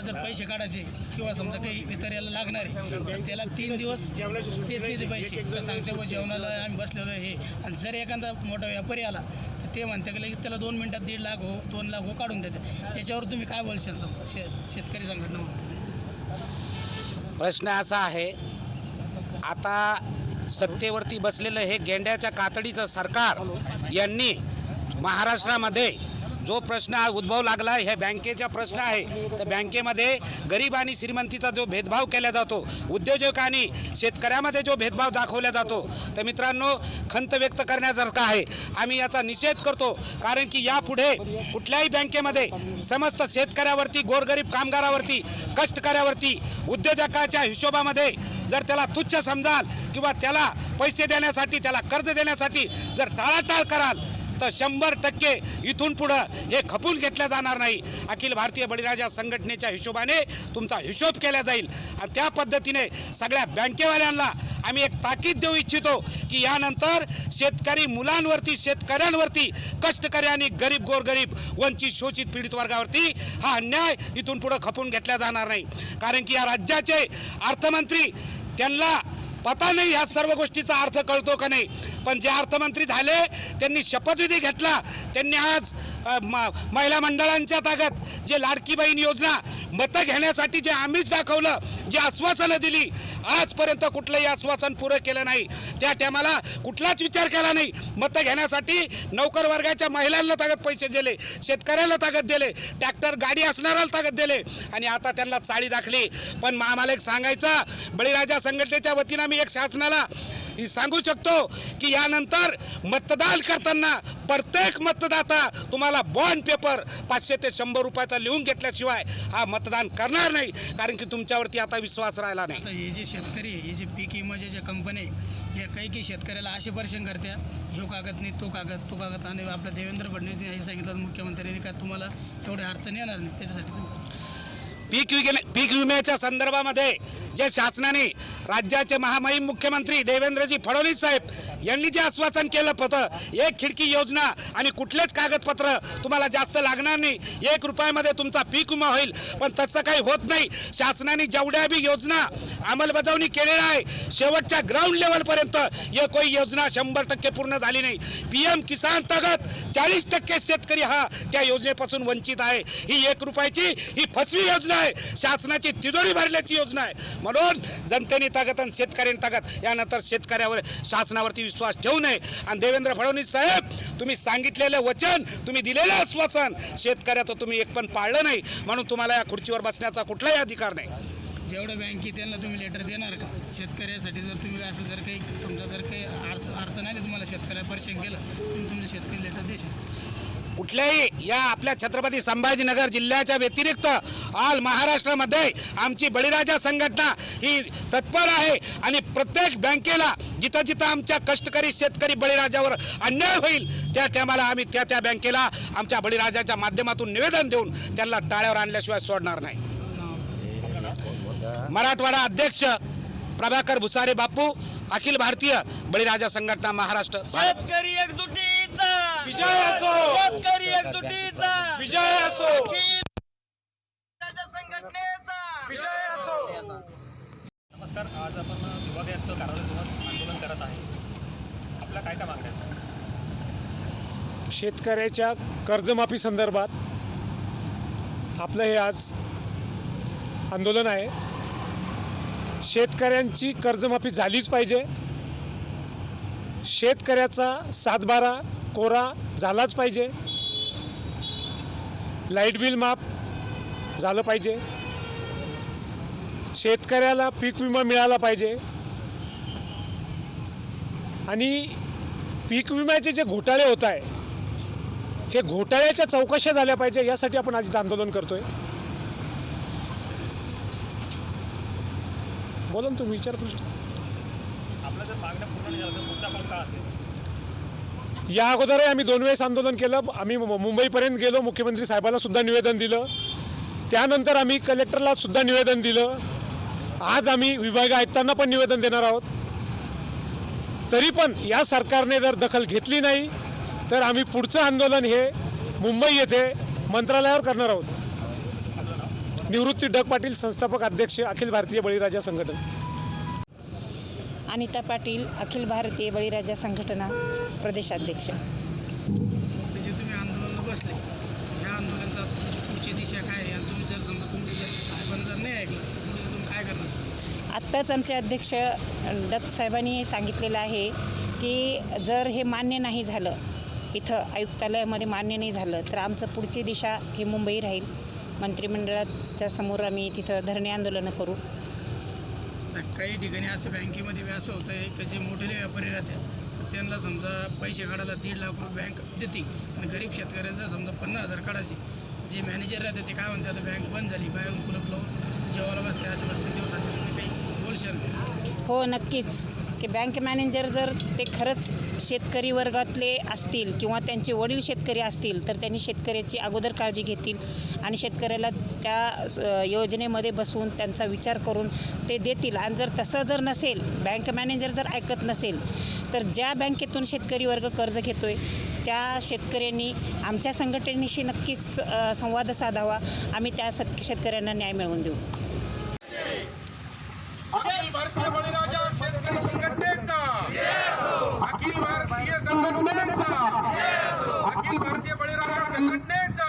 त्याला जर पैसे काढायचे किंवा समजा काही वितर्याला लागणार आहे तर त्याला तीन दिवस देत नाही ते पैसे. का सांगते व जेवणाला आम्ही बसलेलो आहे. हे आणि जर एखादा मोठा व्यापारी आला तर ते म्हणते की लगेच त्याला दोन मिनटात दीड लाख हो दोन लाख हो काढून देते. त्याच्यावर तुम्ही काय बोलशाल सम शे शेतकरी संघटना प्रश्न असा आहे आता सत्तेवरती बसलेलं हे गेंड्याच्या कातडीचं सरकार यांनी महाराष्ट्रामध्ये जो प्रश्न हा उद्भव लागला हे बँकेचा प्रश्न आहे. तर बँकेमध्ये गरीब आणि श्रीमंतीचा जो भेदभाव केला जातो उद्योजक आणि शेतकऱ्यामध्ये जो भेदभाव दाखवला जातो तर मित्रांनो खंत व्यक्त करण्यासारखा आहे. आम्ही याचा निषेध करतो कारण की यापुढे कुठल्याही बँकेमध्ये समस्त शेतकऱ्यावरती गोरगरीब कामगारावरती कष्टकऱ्यावरती उद्योजकाच्या हिशोबामध्ये जर त्याला तुच्छ समजाल किंवा त्याला पैसे देण्यासाठी त्याला कर्ज देण्यासाठी जर टाळाटाळ कराल तर शंभर टक्के इथून पुढं हे खपून घेतलं जाणार नाही. अखिल भारतीय बळीराजा संघटनेच्या हिशोबाने तुमचा हिशोब केला जाईल. आणि त्या पद्धतीने सगळ्या बँकेवाल्यांना आम्ही एक ताकीद देऊ इच्छितो की यानंतर शेतकरी मुलांवरती शेतकऱ्यांवरती कष्टकरी आणि गरीब गोरगरीब वंचित शोषित पीडित वर्गावरती हा अन्याय इथून पुढं खपून घेतला जाणार नाही. कारण की या राज्याचे अर्थमंत्री त्यांना पता नाही ह्या सर्व गोष्टीचा अर्थ कळतो का नाही? पण जे अर्थमंत्री झाले त्यांनी शपथविधी घेतला. त्यांनी आज म- महिला मंडळांच्या ताकद जे लाडकी बहीण योजना मतं घेण्यासाठी जे आम्हीच दाखवलं जे आश्वासनं दिली आजपर्यंत कुठलंही आश्वासन पुरं केलं नाही. त्या टायमाला कुठलाच विचार केला नाही. मतं घेण्यासाठी नौकर वर्गाच्या महिलांना तागत पैसे दिले शेतकऱ्याला ताकद दिले ट्रॅक्टर गाडी असणाऱ्याला ताकद दिले आणि आता त्यांना चाळी दाखली. पण आम्हाला एक सांगायचं बळीराजा संघटनेच्या वतीनं मी एक शासनाला ही सांगू शकतो की यानंतर मतदान करताना प्रत्येक मतदाता तुम्हाला बॉन्ड पेपर पाचशे ते शंभर रुपयाचा लिहून घेतल्याशिवाय हा मतदान करणार नाही कारण की तुमच्यावरती आता विश्वास राहिला नाही. आता हे जे शेतकरी हे जे पीक विमाच्या ज्या कंपनी हे काही काही शेतकऱ्याला असे परेशान करत्या ह्यो कागद नाही तो कागद तो कागद आणि आपल्या देवेंद्र फडणवीस हे सांगितलं मुख्यमंत्र्यांनी का तुम्हाला एवढे अडचण येणार नाही त्याच्यासाठी पीक विमे पीक विम्याच्या संदर्भामध्ये जे शासनाने राज्याचे महामहिम मुख्यमंत्री देवेंद्रजी फडणवीस साहेब यांनी जे आश्वासन केलं होतं एक खिडकी योजना आणि कुठलेच कागदपत्र तुम्हाला जास्त लागणार नाही एक रुपयामध्ये तुमचा पीक विमा होईल. पण तसं काही होत नाही. शासनाने जेवढ्या बी योजना अंमलबजावणी केलेल्या आहे शेवटच्या ग्राउंड लेवलपर्यंत हे कोई योजना शंभर टक्के पूर्ण झाली नाही. पी एम किसान तगत चाळीस टक्के शेतकरी हा त्या योजनेपासून वंचित आहे. ही एक रुपयाची ही फसवी योजना आहे. शासनाची तिजोरी भरल्याची योजना आहे. म्हणून जनतेने ताकद आणि शेतकऱ्यांनी ताकद यानंतर शेतकऱ्यावर शासनावरती विश्वास ठेवू नये. आणि देवेंद्र फडणवीस साहेब तुम्ही सांगितलेलं वचन तुम्ही दिलेलं आश्वासन शेतकऱ्याचं तुम्ही एक पण पाळलं नाही. म्हणून तुम्हाला या खुर्चीवर बसण्याचा कुठलाही अधिकार नाही. जेवढं बँकेत त्यांना तुम्ही लेटर देणार का? शेतकऱ्यासाठी जर तुम्ही असं जर काही समजा जर काही अडचण अडचण आली तुम्हाला शेतकऱ्या परेशान गेलं तुम्ही तुमचं शेतकरी लेटर देशाल कुठल्याही या आपल्या छत्रपती संभाजीनगर जिल्ह्याच्या व्यतिरिक्त ऑल महाराष्ट्रामध्ये आमची बळीराजा संघटना ही तत्पर आहे आणि प्रत्येक बँकेला जिथं जिथं आमच्या कष्टकरी शेतकरी बळीराजावर अन्याय होईल त्या टायमाला आम्ही त्या त्या बँकेला आमच्या बळीराजाच्या माध्यमातून निवेदन देऊन त्यांना टाळ्यावर आणल्याशिवाय सोडणार नाही. मराठवाडा अध्यक्ष प्रभाकर भुसारे बापू अखिल भारतीय बळीराजा संघटना महाराष्ट्र शेतकरी एकजुटीचा. विजय असो. शेतकरी एकजुटीचा. विजय असो. संघटनेचा. विजय असो. नमस्कार आज आपण विभागीय कार्यालयासोबत आंदोलन करत आहे. आपल्या काय काय मागण्या शेतकऱ्याच्या कर्जमाफी संदर्भात आपलं हे आज आंदोलन आहे. शेतकऱ्यांची कर्जमाफी झालीच पाहिजे. शेतकऱ्याचा सातबारा कोरा झालाच पाहिजे. लाइट बिल माफ झालं पाहिजे. शेतकऱ्याला पीक विमा मिळाला पाहिजे. आणि पीक विम्याचे जे घोटाळे होत आहे हे घोटाळ्याच्या चौकशा झाल्या पाहिजे यासाठी आपण आज आंदोलन करतो आहे बोला ना तुम्ही विचार प्रश्न. आपल्या जर मागण्या पूर्ण नाही झाल्या तर पुढचा पाऊल काय असेल? या अगोदरही आम्ही दोन वेळेस आंदोलन केलं. आम्ही मु- मुंबईपर्यंत गेलो. मुख्यमंत्री साहेबाला सुद्धा निवेदन दिलं. त्यानंतर आम्ही कलेक्टरला सुद्धा निवेदन दिलं. आज आम्ही विभागीय आयुक्तांना पण निवेदन देणार आहोत. तरी पण या सरकारने जर दखल घेतली नाही तर आम्ही पुढचं आंदोलन हे मुंबई येथे मंत्रालयावर करणार आहोत. निवृत्ती डग पाटील संस्थापक अध्यक्ष अखिल भारतीय बळीराजा संघटन. अनिता पाटील अखिल भारतीय बळीराजा संघटना प्रदेशाध्यक्ष. जे तुम्ही आंदोलनाला बसले ह्या आंदोलनाचा तुमची पुढची दिशा काय आहे? आणि तुम्ही जर समजा तुमची जर नाही ऐकलं पुढे तुम्ही काय करणार? आत्ताच आमचे अध्यक्ष डक साहेबांनी सांगितलेलं आहे की जर हे मान्य नाही झालं इथं आयुक्तालयामध्ये मान्य नाही झालं तर आमचं पुढची दिशा ही मुंबई राहील. मंत्रिमंडळाच्या समोर आम्ही तिथं धरणे आंदोलनं करू. काही ठिकाणी असं बँकेमध्ये असं होतं आहे की जे मोठे व्यापारी राहतात त्यांना समजा पैसे काढायला दीड लाख रुपये बँक देते आणि गरीब शेतकऱ्यांना समजा पन्नास हजार काढायचे. जे मॅनेजर राहतात ते काय म्हणतात बँक बंद झाली बाहेरून कुलप लावून जेवायला बसते अशा जेव्हासाठी तुम्ही काही बोलशाल हो नक्कीच. की बँक मॅनेजर जर ते खरंच शेतकरी वर्गातले असतील किंवा त्यांचे वडील शेतकरी असतील तर त्यांनी शेतकऱ्याची अगोदर काळजी घेतील आणि शेतकऱ्याला त्या योजनेमध्ये बसून त्यांचा विचार करून ते देतील. आणि जर तसं जर नसेल बँक मॅनेजर जर ऐकत नसेल तर ज्या बँकेतून शेतकरी वर्ग कर्ज घेतोय त्या शेतकऱ्यांनी आमच्या संघटनेशी नक्कीच संवाद साधावा. आम्ही त्या शेतकऱ्यांना न्याय मिळवून देऊ अखिल भारतीय बळीराजा शेतकरी संघटनेचा अखिल भारतीय संघटनेचा अखिल भारतीय बळीराजा संघटनेचा.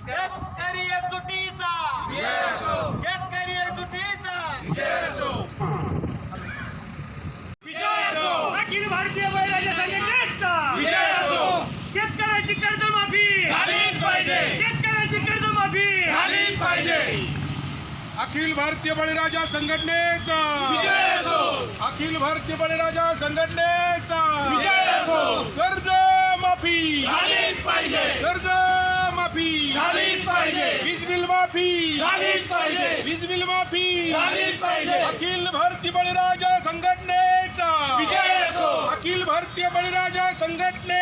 शेतकरी एकजुटीचा शेतकरी एकजुटीचा अखिल भारतीय बैलाच्या संघटनेचा विजय असो शेतकऱ्याची कर्जमाफी झालीच पाहिजे शेतकऱ्याची कर्जमाफी झालीच पाहिजे अखिल भारतीय बळीराजा संघटनेचा. अखिल भारतीय बळीराजा संघटनेचा. कर्ज माफी. झालीच पाहिजे. कर्ज माफी. झालीच पाहिजे. वीज बिल माफी. झालीच पाहिजे. वीज बिल माफी. झालीच पाहिजे. अखिल भारतीय बळीराजा संघटनेचा. अखिल भारतीय बळीराजा संघटने